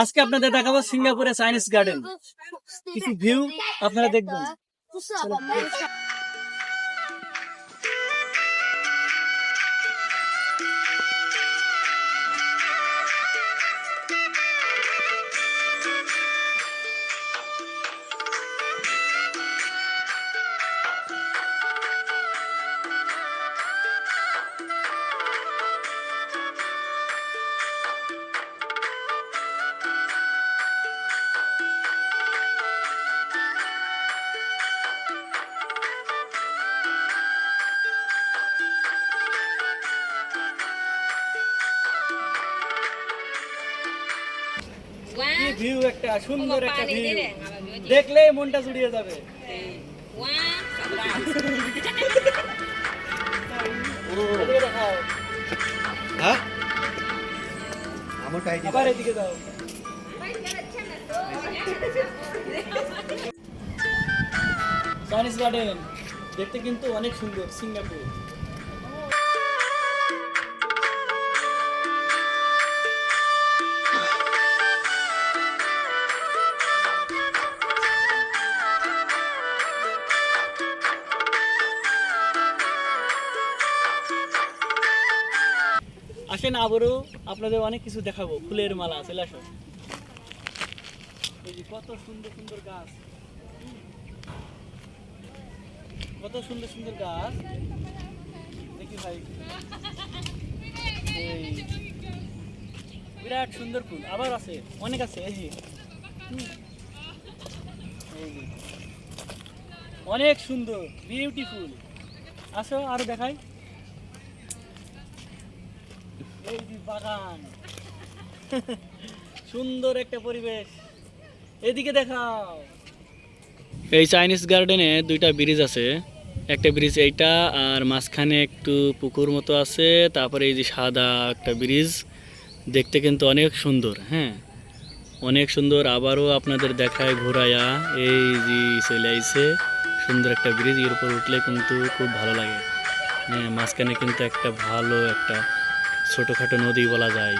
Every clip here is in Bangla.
আজকে আপনাদের দেখাবো সিঙ্গাপুরে চাইনিজ গার্ডেন কিছু ভিউ আপনারা দেখবেন। ভিউ একটা সুন্দর একটা ভিউ দেখলেই মনটা জুড়িয়ে যাবে। এদিকে হ্যাঁ? আবার এদিকে দাও চাইনিজ গার্ডেন দেখতে কিন্তু অনেক সুন্দর সিঙ্গাপুর আসেন, আবারও আপনাদের অনেক কিছু দেখাবো। ফুলের মালা চলে আসো কত সুন্দর সুন্দর গাছ। কত সুন্দর সুন্দর গাছ। দেখি ভাই। বিরাট সুন্দর ফুল। আবার আছে, অনেক আছে, এই যে। অনেক সুন্দর বিউটিফুল আসো, আরও দেখাই। এই যে বাগান সুন্দর একটা পরিবেশ। এদিকে দেখাও। এই চাইনিজ গার্ডেনে দুইটা ব্রিজ আছে। একটা ব্রিজ এইটা আর মাঝখানে একটু পুকুর মতো আছে। তারপরে এই যে সাদা একটা ব্রিজ দেখতে কিন্তু অনেক সুন্দর হ্যাঁ? অনেক সুন্দর। আবারও আপনাদের দেখায় ঘোরায়া এই যে চলে আইছে। সুন্দর একটা ব্রিজের উপর উঠলে কিন্তু খুব ভালো লাগে। হ্যাঁ মাঝখানে কিন্তু একটা ভালো একটা ছোটোখাটো নদী বলা যায়।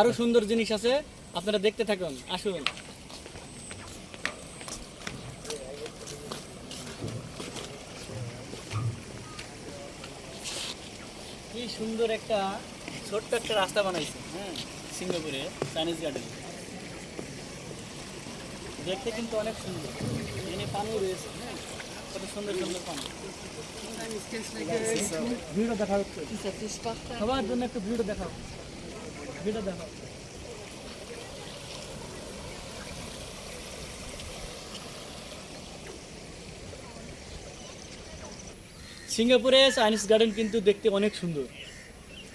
আরও সুন্দর জিনিস আছে। আপনারা দেখতে থাকুন আসুন। কি সুন্দর একটা ছোট্ট একটা রাস্তা বানাইছে হ্যাঁ সিঙ্গাপুরে চাইনিজ গার্ডেন। দেখতে কিন্তু অনেক সুন্দর। এখানে পানি রয়েছে হ্যাঁ কত সুন্দর সুন্দর পানি। ভিডিও দেখা হচ্ছে। সবার জন্য একটু ভিডিও দেখাও। ভিডিও দেখাও। সিঙ্গাপুরে চাইনিজ গার্ডেন কিন্তু দেখতে অনেক সুন্দর।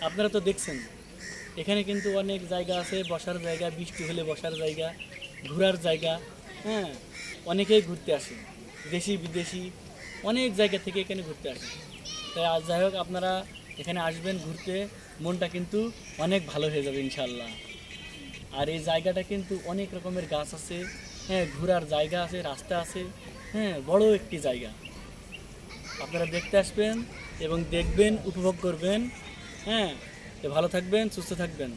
আপনারা তো দেখছেন। এখানে কিন্তু অনেক জায়গা আছে, বসার জায়গা, বৃষ্টি হলে বসার জায়গা, ঘোরার জায়গা হ্যাঁ অনেকেই ঘুরতে আসে। দেশি, বিদেশি, অনেক জায়গা থেকে এখানে ঘুরতে আসে। তাই আজ যাই হোক, আপনারা এখানে আসবেন ঘুরতে, মনটা কিন্তু অনেক ভালো হয়ে যাবে ইনশাল্লাহ আর এই জায়গাটা কিন্তু অনেক রকমের গাছ আছে হ্যাঁ ঘোরার জায়গা আছে, রাস্তা আছে হ্যাঁ বড় একটি জায়গা। আপনারা দেখতে আসবেন এবং দেখবেন উপভোগ করবেন। হ্যাঁ ভালো থাকবেন সুস্থ থাকবেন।